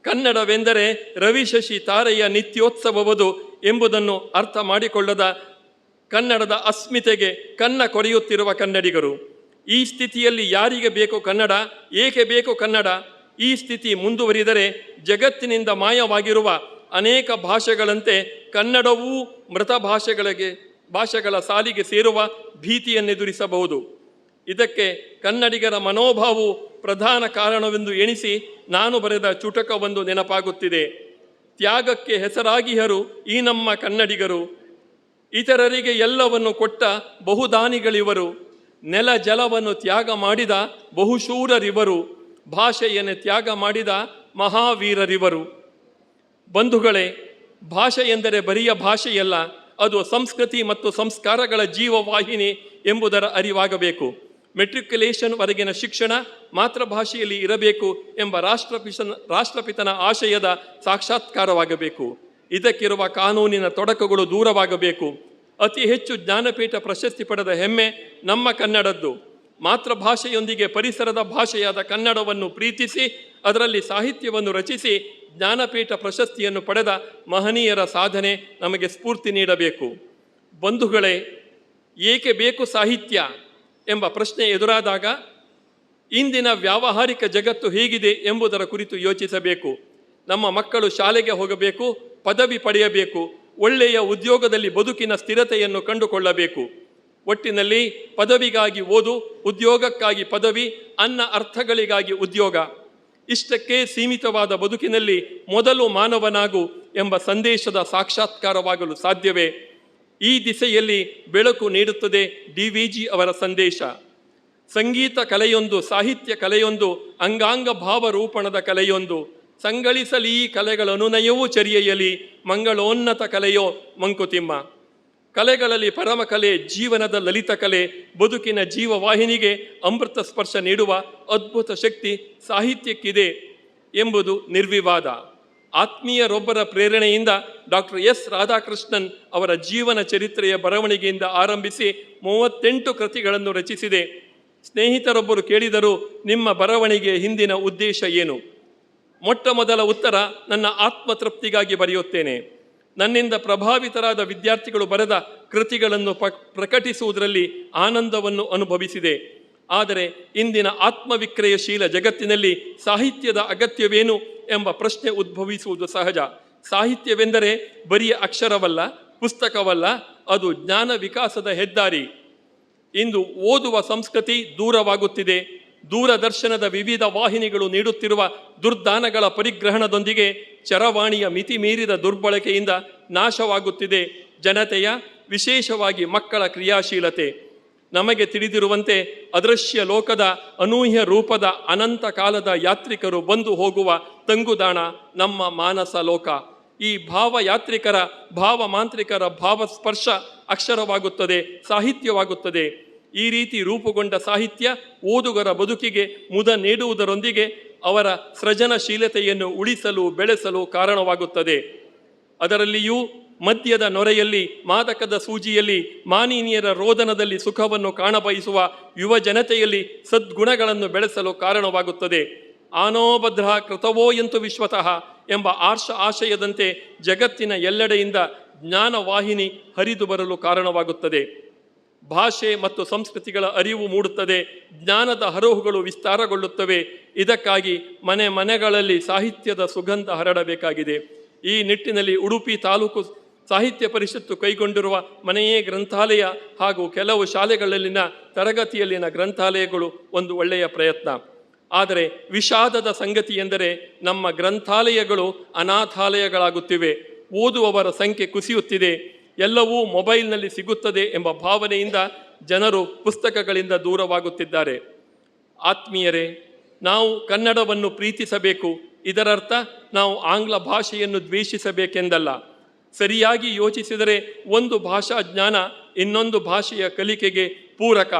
ಕನ್ನಡವೆಂದರೆ ರವಿಶಶಿ ತಾರೆಯ ನಿತ್ಯೋತ್ಸವವದು ಎಂಬುದನ್ನು ಅರ್ಥ ಮಾಡಿಕೊಳ್ಳದ ಕನ್ನಡದ ಅಸ್ಮಿತೆಗೆ ಕನ್ನ ಕೊರೆಯುತ್ತಿರುವ ಕನ್ನಡಿಗರು. ಈ ಸ್ಥಿತಿಯಲ್ಲಿ ಯಾರಿಗೆ ಬೇಕು ಕನ್ನಡ, ಏಕೆ ಬೇಕು ಕನ್ನಡ? ಈ ಸ್ಥಿತಿ ಮುಂದುವರಿದರೆ ಜಗತ್ತಿನಿಂದ ಮಾಯವಾಗಿರುವ ಅನೇಕ ಭಾಷೆಗಳಂತೆ ಕನ್ನಡವೂ ಮೃತ ಭಾಷೆಗಳಿಗೆ, ಭಾಷೆಗಳ ಸಾಲಿಗೆ ಸೇರುವ ಭೀತಿಯನ್ನೆದುರಿಸಬಹುದು. ಇದಕ್ಕೆ ಕನ್ನಡಿಗರ ಮನೋಭಾವವು ಪ್ರಧಾನ ಕಾರಣವೆಂದು ಎಣಿಸಿ ನಾನು ಬರೆದ ಚುಟಕವೊಂದು ನೆನಪಾಗುತ್ತಿದೆ. ತ್ಯಾಗಕ್ಕೆ ಹೆಸರಾಗಿಹರು ಈ ನಮ್ಮ ಕನ್ನಡಿಗರು. ಇತರರಿಗೆ ಎಲ್ಲವನ್ನು ಕೊಟ್ಟ ಬಹುದಾನಿಗಳಿವರು. ನೆಲ ಜಲವನ್ನು ತ್ಯಾಗ ಮಾಡಿದ ಬಹುಶೂರರಿವರು. ಭಾಷೆಯನ್ನು ತ್ಯಾಗ ಮಾಡಿದ ಮಹಾವೀರರಿವರು. ಬಂಧುಗಳೇ, ಭಾಷೆ ಎಂದರೆ ಬರಿಯ ಭಾಷೆಯಲ್ಲ, ಅದು ಸಂಸ್ಕೃತಿ ಮತ್ತು ಸಂಸ್ಕಾರಗಳ ಜೀವವಾಹಿನಿ ಎಂಬುದರ ಅರಿವಾಗಬೇಕು. ಮೆಟ್ರಿಕ್ಯುಲೇಷನ್ ವರೆಗಿನ ಶಿಕ್ಷಣ ಮಾತೃಭಾಷೆಯಲ್ಲಿ ಇರಬೇಕು ಎಂಬ ರಾಷ್ಟ್ರಪಿತನ ರಾಷ್ಟ್ರಪಿತನ ಆಶಯದ ಸಾಕ್ಷಾತ್ಕಾರವಾಗಬೇಕು. ಇದಕ್ಕಿರುವ ಕಾನೂನಿನ ತೊಡಕುಗಳು ದೂರವಾಗಬೇಕು. ಅತಿ ಹೆಚ್ಚು ಜ್ಞಾನಪೀಠ ಪ್ರಶಸ್ತಿ ಪಡೆದ ಹೆಮ್ಮೆ ನಮ್ಮ ಕನ್ನಡದ್ದು. ಮಾತೃಭಾಷೆಯೊಂದಿಗೆ ಪರಿಸರದ ಭಾಷೆಯಾದ ಕನ್ನಡವನ್ನು ಪ್ರೀತಿಸಿ, ಅದರಲ್ಲಿ ಸಾಹಿತ್ಯವನ್ನು ರಚಿಸಿ, ಜ್ಞಾನಪೀಠ ಪ್ರಶಸ್ತಿಯನ್ನು ಪಡೆದ ಮಹನೀಯರ ಸಾಧನೆ ನಮಗೆ ಸ್ಫೂರ್ತಿ ನೀಡಬೇಕು. ಬಂಧುಗಳೇ, ಏಕೆ ಬೇಕು ಸಾಹಿತ್ಯ? ಎಂಬ ಪ್ರಶ್ನೆ ಎದುರಾದಾಗ, ಇಂದಿನ ವ್ಯಾವಹಾರಿಕ ಜಗತ್ತು ಹೇಗಿದೆ ಎಂಬುದರ ಕುರಿತು ಯೋಚಿಸಬೇಕು. ನಮ್ಮ ಮಕ್ಕಳು ಶಾಲೆಗೆ ಹೋಗಬೇಕು, ಪದವಿ ಪಡೆಯಬೇಕು, ಒಳ್ಳೆಯ ಉದ್ಯೋಗದಲ್ಲಿ ಬದುಕಿನ ಸ್ಥಿರತೆಯನ್ನು ಕಂಡುಕೊಳ್ಳಬೇಕು. ಒಟ್ಟಿನಲ್ಲಿ ಪದವಿಗಾಗಿ ಓದು, ಉದ್ಯೋಗಕ್ಕಾಗಿ ಪದವಿ, ಅನ್ನ ಅರ್ಥಗಳಿಗಾಗಿ ಉದ್ಯೋಗ. ಇಷ್ಟಕ್ಕೆ ಸೀಮಿತವಾದ ಬದುಕಿನಲ್ಲಿ ಮೊದಲು ಮಾನವನಾಗು ಎಂಬ ಸಂದೇಶದ ಸಾಕ್ಷಾತ್ಕಾರವಾಗಲು ಸಾಧ್ಯವೇ? ಈ ದಿಸೆಯಲ್ಲಿ ಬೆಳಕು ನೀಡುತ್ತದೆ ಡಿ ವಿ ಜಿ ಅವರ ಸಂದೇಶ. ಸಂಗೀತ ಕಲೆಯೊಂದು, ಸಾಹಿತ್ಯ ಕಲೆಯೊಂದು, ಅಂಗಾಂಗ ಭಾವರೂಪಣದ ಕಲೆಯೊಂದು. ಸಂಗಳಿಸಲಿ ಈ ಕಲೆಗಳ ಅನುನಯವೂ ಚರಿಯೆಯಲಿ, ಮಂಗಳೋನ್ನತ ಕಲೆಯೋ ಮಂಕುತಿಮ್ಮ. ಕಲೆಗಳಲ್ಲಿ ಪರಮ ಕಲೆ, ಜೀವನದ ಲಲಿತ ಕಲೆ, ಬದುಕಿನ ಜೀವವಾಹಿನಿಗೆ ಅಮೃತ ಸ್ಪರ್ಶ ನೀಡುವ ಅದ್ಭುತ ಶಕ್ತಿ ಸಾಹಿತ್ಯಕ್ಕಿದೆ ಎಂಬುದು ನಿರ್ವಿವಾದ. ಆತ್ಮೀಯರೊಬ್ಬರ ಪ್ರೇರಣೆಯಿಂದ ಡಾಕ್ಟರ್ ಎಸ್ ರಾಧಾಕೃಷ್ಣನ್ ಅವರ ಜೀವನ ಚರಿತ್ರೆಯ ಬರವಣಿಗೆಯಿಂದ ಆರಂಭಿಸಿ ಮೂವತ್ತೆಂಟು ಕೃತಿಗಳನ್ನು ರಚಿಸಿದೆ. ಸ್ನೇಹಿತರೊಬ್ಬರು ಕೇಳಿದರು, ನಿಮ್ಮ ಬರವಣಿಗೆ ಹಿಂದಿನ ಉದ್ದೇಶ ಏನು? ಮೊಟ್ಟ ಮೊದಲ ಉತ್ತರ, ನನ್ನ ಆತ್ಮತೃಪ್ತಿಗಾಗಿ ಬರೆಯುತ್ತೇನೆ. ನನ್ನಿಂದ ಪ್ರಭಾವಿತರಾದ ವಿದ್ಯಾರ್ಥಿಗಳು ಬರೆದ ಕೃತಿಗಳನ್ನು ಪ್ರಕಟಿಸುವುದರಲ್ಲಿ ಆನಂದವನ್ನು ಅನುಭವಿಸಿದೆ. ಆದರೆ ಇಂದಿನ ಆತ್ಮವಿಕ್ರಯಶೀಲ ಜಗತ್ತಿನಲ್ಲಿ ಸಾಹಿತ್ಯದ ಅಗತ್ಯವೇನು ಎಂಬ ಪ್ರಶ್ನೆ ಉದ್ಭವಿಸುವುದು ಸಹಜ. ಸಾಹಿತ್ಯವೆಂದರೆ ಬರಿಯ ಅಕ್ಷರವಲ್ಲ, ಪುಸ್ತಕವಲ್ಲ, ಅದು ಜ್ಞಾನ ವಿಕಾಸದ ಹೆದ್ದಾರಿ. ಇಂದು ಓದುವ ಸಂಸ್ಕೃತಿ ದೂರವಾಗುತ್ತಿದೆ. ದೂರದರ್ಶನದ ವಿವಿಧ ವಾಹಿನಿಗಳು ನೀಡುತ್ತಿರುವ ದುರ್ದಾನಗಳ ಪರಿಗ್ರಹಣದೊಂದಿಗೆ ಚರವಾಣಿಯ ಮಿತಿ ಮೀರಿದ ದುರ್ಬಳಕೆಯಿಂದ ನಾಶವಾಗುತ್ತಿದೆ. ಜನತೆಯ ವಿಶೇಷವಾಗಿ ಮಕ್ಕಳ ಕ್ರಿಯಾಶೀಲತೆ. ನಮಗೆ ತಿಳಿದಿರುವಂತೆ ಅದೃಶ್ಯ ಲೋಕದ ಅನೂಹ್ಯ ರೂಪದ ಅನಂತ ಕಾಲದ ಯಾತ್ರಿಕರು ಬಂದು ಹೋಗುವ ತಂಗುದಾಣ ನಮ್ಮ ಮಾನಸ ಲೋಕ. ಈ ಭಾವಯಾತ್ರಿಕರ ಭಾವಮಾಂತ್ರಿಕರ ಭಾವಸ್ಪರ್ಶ ಅಕ್ಷರವಾಗುತ್ತದೆ, ಸಾಹಿತ್ಯವಾಗುತ್ತದೆ. ಈ ರೀತಿ ರೂಪುಗೊಂಡ ಸಾಹಿತ್ಯ ಓದುಗರ ಬದುಕಿಗೆ ಮುದ ನೀಡುವುದರೊಂದಿಗೆ ಅವರ ಸೃಜನಶೀಲತೆಯನ್ನು ಉಳಿಸಲು, ಬೆಳೆಸಲು ಕಾರಣವಾಗುತ್ತದೆ. ಅದರಲ್ಲಿಯೂ ಮದ್ಯದ ನೊರೆಯಲ್ಲಿ, ಮಾದಕದ ಸೂಜಿಯಲ್ಲಿ, ಮಾನಿನಿಯರ ರೋದನದಲ್ಲಿ ಸುಖವನ್ನು ಕಾಣಬಯಸುವ ಯುವ ಜನತೆಯಲ್ಲಿ ಸದ್ಗುಣಗಳನ್ನು ಬೆಳೆಸಲು ಕಾರಣವಾಗುತ್ತದೆ. ಆನೋಭದ್ರ ಕೃತವೋ ಎಂತು ವಿಶ್ವತಃ ಎಂಬ ಆರ್ಷ ಆಶಯದಂತೆ ಜಗತ್ತಿನ ಎಲ್ಲೆಡೆಯಿಂದ ಜ್ಞಾನವಾಹಿನಿ ಹರಿದು ಬರಲು ಕಾರಣವಾಗುತ್ತದೆ. ಭಾಷೆ ಮತ್ತು ಸಂಸ್ಕೃತಿಗಳ ಅರಿವು ಮೂಡುತ್ತದೆ, ಜ್ಞಾನದ ಹರಹುಗಳು ವಿಸ್ತಾರಗೊಳ್ಳುತ್ತವೆ. ಇದಕ್ಕಾಗಿ ಮನೆ ಮನೆಗಳಲ್ಲಿ ಸಾಹಿತ್ಯದ ಸುಗಂಧ ಹರಡಬೇಕಾಗಿದೆ. ಈ ನಿಟ್ಟಿನಲ್ಲಿ ಉಡುಪಿ ತಾಲೂಕು ಸಾಹಿತ್ಯ ಪರಿಷತ್ತು ಕೈಗೊಂಡಿರುವ ಮನೆಯೇ ಗ್ರಂಥಾಲಯ ಹಾಗೂ ಕೆಲವು ಶಾಲೆಗಳಲ್ಲಿನ ತರಗತಿಯಲ್ಲಿನ ಗ್ರಂಥಾಲಯಗಳು ಒಂದು ಒಳ್ಳೆಯ ಪ್ರಯತ್ನ. ಆದರೆ ವಿಷಾದದ ಸಂಗತಿ ಎಂದರೆ ನಮ್ಮ ಗ್ರಂಥಾಲಯಗಳು ಅನಾಥಾಲಯಗಳಾಗುತ್ತಿವೆ. ಓದುವವರ ಸಂಖ್ಯೆ ಕುಸಿಯುತ್ತಿದೆ. ಎಲ್ಲವೂ ಮೊಬೈಲ್ನಲ್ಲಿ ಸಿಗುತ್ತದೆ ಎಂಬ ಭಾವನೆಯಿಂದ ಜನರು ಪುಸ್ತಕಗಳಿಂದ ದೂರವಾಗುತ್ತಿದ್ದಾರೆ. ಆತ್ಮೀಯರೇ, ನಾವು ಕನ್ನಡವನ್ನು ಪ್ರೀತಿಸಬೇಕು. ಇದರರ್ಥ ನಾವು ಆಂಗ್ಲ ಭಾಷೆಯನ್ನು ದ್ವೇಷಿಸಬೇಕೆಂದಲ್ಲ. ಸರಿಯಾಗಿ ಯೋಚಿಸಿದರೆ ಒಂದು ಭಾಷಾ ಜ್ಞಾನ ಇನ್ನೊಂದು ಭಾಷೆಯ ಕಲಿಕೆಗೆ ಪೂರಕ.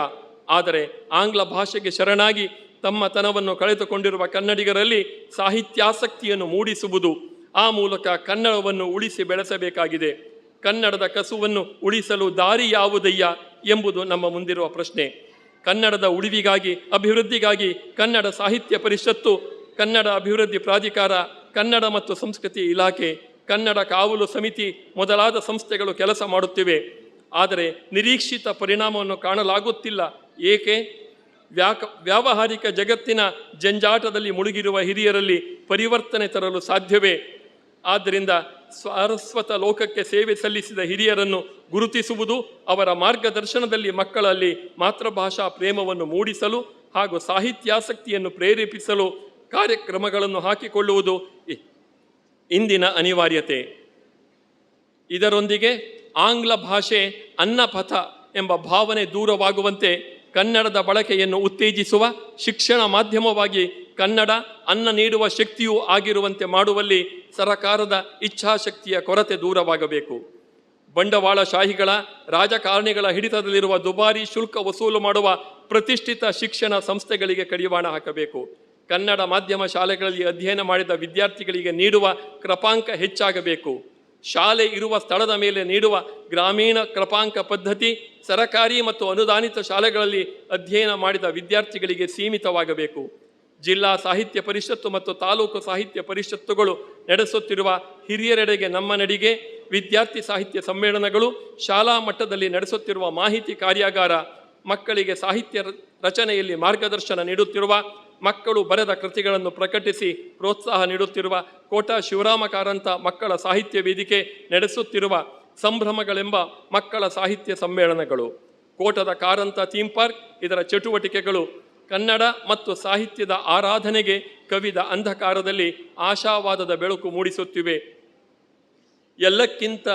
ಆದರೆ ಆಂಗ್ಲ ಭಾಷೆಗೆ ಶರಣಾಗಿ ತಮ್ಮ ತನವನ್ನು ಕಳೆದುಕೊಂಡಿರುವ ಕನ್ನಡಿಗರಲ್ಲಿ ಸಾಹಿತ್ಯಾಸಕ್ತಿಯನ್ನು ಮೂಡಿಸುವುದು ಆ ಮೂಲಕ ಕನ್ನಡವನ್ನು ಉಳಿಸಿ ಬೆಳೆಸಬೇಕಾಗಿದೆ. ಕನ್ನಡದ ಕಸುವನ್ನು ಉಳಿಸಲು ದಾರಿ ಯಾವುದಯ್ಯ ಎಂಬುದು ನಮ್ಮ ಮುಂದಿರುವ ಪ್ರಶ್ನೆ. ಕನ್ನಡದ ಉಳಿವಿಗಾಗಿ, ಅಭಿವೃದ್ಧಿಗಾಗಿ ಕನ್ನಡ ಸಾಹಿತ್ಯ ಪರಿಷತ್ತು, ಕನ್ನಡ ಅಭಿವೃದ್ಧಿ ಪ್ರಾಧಿಕಾರ, ಕನ್ನಡ ಮತ್ತು ಸಂಸ್ಕೃತಿ ಇಲಾಖೆ ಕನ್ನಡ ಕಾವಲು ಸಮಿತಿ ಮೊದಲಾದ ಸಂಸ್ಥೆಗಳು ಕೆಲಸ ಮಾಡುತ್ತಿವೆ. ಆದರೆ ನಿರೀಕ್ಷಿತ ಪರಿಣಾಮವನ್ನು ಕಾಣಲಾಗುತ್ತಿಲ್ಲ. ಏಕೆ? ವ್ಯಾಕ, ವ್ಯಾವಹಾರಿಕ ಜಗತ್ತಿನ ಜಂಜಾಟದಲ್ಲಿ ಮುಳುಗಿರುವ ಹಿರಿಯರಲ್ಲಿ ಪರಿವರ್ತನೆ ತರಲು ಸಾಧ್ಯವೇ? ಆದ್ದರಿಂದ ಸಾರಸ್ವತ ಲೋಕಕ್ಕೆ ಸೇವೆ ಸಲ್ಲಿಸಿದ ಹಿರಿಯರನ್ನು ಗುರುತಿಸುವುದು ಅವರ ಮಾರ್ಗದರ್ಶನದಲ್ಲಿ ಮಕ್ಕಳಲ್ಲಿ ಮಾತೃಭಾಷಾ ಪ್ರೇಮವನ್ನು ಮೂಡಿಸಲು ಹಾಗೂ ಸಾಹಿತ್ಯಾಸಕ್ತಿಯನ್ನು ಪ್ರೇರೇಪಿಸಲು ಕಾರ್ಯಕ್ರಮಗಳನ್ನು ಹಾಕಿಕೊಳ್ಳುವುದು ಇಂದಿನ ಅನಿವಾರ್ಯತೆ. ಇದರೊಂದಿಗೆ ಆಂಗ್ಲ ಭಾಷೆ ಅನ್ನಪಥ ಎಂಬ ಭಾವನೆ ದೂರವಾಗುವಂತೆ ಕನ್ನಡದ ಬಳಕೆಯನ್ನು ಉತ್ತೇಜಿಸುವ ಶಿಕ್ಷಣ ಮಾಧ್ಯಮವಾಗಿ ಕನ್ನಡ ಅನ್ನ ನೀಡುವ ಶಕ್ತಿಯೂ ಆಗಿರುವಂತೆ ಮಾಡುವಲ್ಲಿ ಸರಕಾರದ ಇಚ್ಛಾಶಕ್ತಿಯ ಕೊರತೆ ದೂರವಾಗಬೇಕು. ಬಂಡವಾಳಶಾಹಿಗಳ ರಾಜಕಾರಣಿಗಳ ಹಿಡಿತದಲ್ಲಿರುವ ದುಬಾರಿ ಶುಲ್ಕ ವಸೂಲು ಮಾಡುವ ಪ್ರತಿಷ್ಠಿತ ಶಿಕ್ಷಣ ಸಂಸ್ಥೆಗಳಿಗೆ ಕಡಿವಾಣ ಹಾಕಬೇಕು. ಕನ್ನಡ ಮಾಧ್ಯಮ ಶಾಲೆಗಳಲ್ಲಿ ಅಧ್ಯಯನ ಮಾಡಿದ ವಿದ್ಯಾರ್ಥಿಗಳಿಗೆ ನೀಡುವ ಕ್ರಪಾಂಕ ಹೆಚ್ಚಾಗಬೇಕು. ಶಾಲೆ ಇರುವ ಸ್ಥಳದ ಮೇಲೆ ನೀಡುವ ಗ್ರಾಮೀಣ ಕ್ರಪಾಂಕ ಪದ್ಧತಿ ಸರಕಾರಿ ಮತ್ತು ಅನುದಾನಿತ ಶಾಲೆಗಳಲ್ಲಿ ಅಧ್ಯಯನ ಮಾಡಿದ ವಿದ್ಯಾರ್ಥಿಗಳಿಗೆ ಸೀಮಿತವಾಗಬೇಕು. ಜಿಲ್ಲಾ ಸಾಹಿತ್ಯ ಪರಿಷತ್ತು ಮತ್ತು ತಾಲೂಕು ಸಾಹಿತ್ಯ ಪರಿಷತ್ತುಗಳು ನಡೆಸುತ್ತಿರುವ ಹಿರಿಯರೆಡೆಗೆ ನಮ್ಮ ನಡಿಗೆ ವಿದ್ಯಾರ್ಥಿ ಸಾಹಿತ್ಯ ಸಮ್ಮೇಳನಗಳು ಶಾಲಾ ಮಟ್ಟದಲ್ಲಿ ನಡೆಸುತ್ತಿರುವ ಮಾಹಿತಿ ಕಾರ್ಯಾಗಾರ, ಮಕ್ಕಳಿಗೆ ಸಾಹಿತ್ಯ ರಚನೆಯಲ್ಲಿ ಮಾರ್ಗದರ್ಶನ ನೀಡುತ್ತಿರುವ ಮಕ್ಕಳು ಬರೆದ ಕೃತಿಗಳನ್ನು ಪ್ರಕಟಿಸಿ ಪ್ರೋತ್ಸಾಹ ನೀಡುತ್ತಿರುವ ಕೋಟಾ ಶಿವರಾಮ ಕಾರಂತ ಮಕ್ಕಳ ಸಾಹಿತ್ಯ ವೇದಿಕೆ ನಡೆಸುತ್ತಿರುವ ಸಂಭ್ರಮಗಳೆಂಬ ಮಕ್ಕಳ ಸಾಹಿತ್ಯ ಸಮ್ಮೇಳನಗಳು. ಕೋಟದ ಕಾರಂತ ಥೀಮ್ ಪಾರ್ಕ್, ಇದರ ಚಟುವಟಿಕೆಗಳು ಕನ್ನಡ ಮತ್ತು ಸಾಹಿತ್ಯದ ಆರಾಧನೆಗೆ ಕವಿದ ಅಂಧಕಾರದಲ್ಲಿ ಆಶಾವಾದದ ಬೆಳಕು ಮೂಡಿಸುತ್ತಿವೆ. ಎಲ್ಲಕ್ಕಿಂತ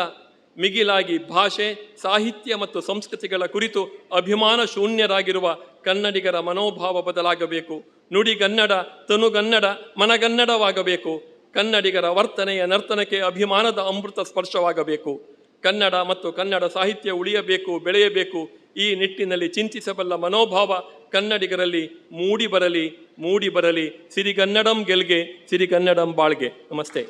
ಮಿಗಿಲಾಗಿ ಭಾಷೆ, ಸಾಹಿತ್ಯ ಮತ್ತು ಸಂಸ್ಕೃತಿಗಳ ಕುರಿತು ಅಭಿಮಾನ ಶೂನ್ಯರಾಗಿರುವ ಕನ್ನಡಿಗರ ಮನೋಭಾವ ಬದಲಾಗಬೇಕು. ನುಡಿಗನ್ನಡ ತನುಗನ್ನಡ ಮನಗನ್ನಡವಾಗಬೇಕು. ಕನ್ನಡಿಗರ ವರ್ತನೆಯ ನರ್ತನಕ್ಕೆ ಅಭಿಮಾನದ ಅಮೃತ ಸ್ಪರ್ಶವಾಗಬೇಕು. ಕನ್ನಡ ಮತ್ತು ಕನ್ನಡ ಸಾಹಿತ್ಯ ಉಳಿಯಬೇಕು, ಬೆಳೆಯಬೇಕು. ಈ ನಿಟ್ಟಿನಲ್ಲಿ ಚಿಂತಿಸಬಲ್ಲ ಮನೋಭಾವ ಕನ್ನಡಿಗರಲ್ಲಿ ಮೂಡಿ ಬರಲಿ ಮೂಡಿ ಬರಲಿ. ಸಿರಿಗನ್ನಡಂ ಗೆಲ್ಗೆ, ಸಿರಿಗನ್ನಡಂ ಬಾಳ್ಗೆ. ನಮಸ್ತೆ.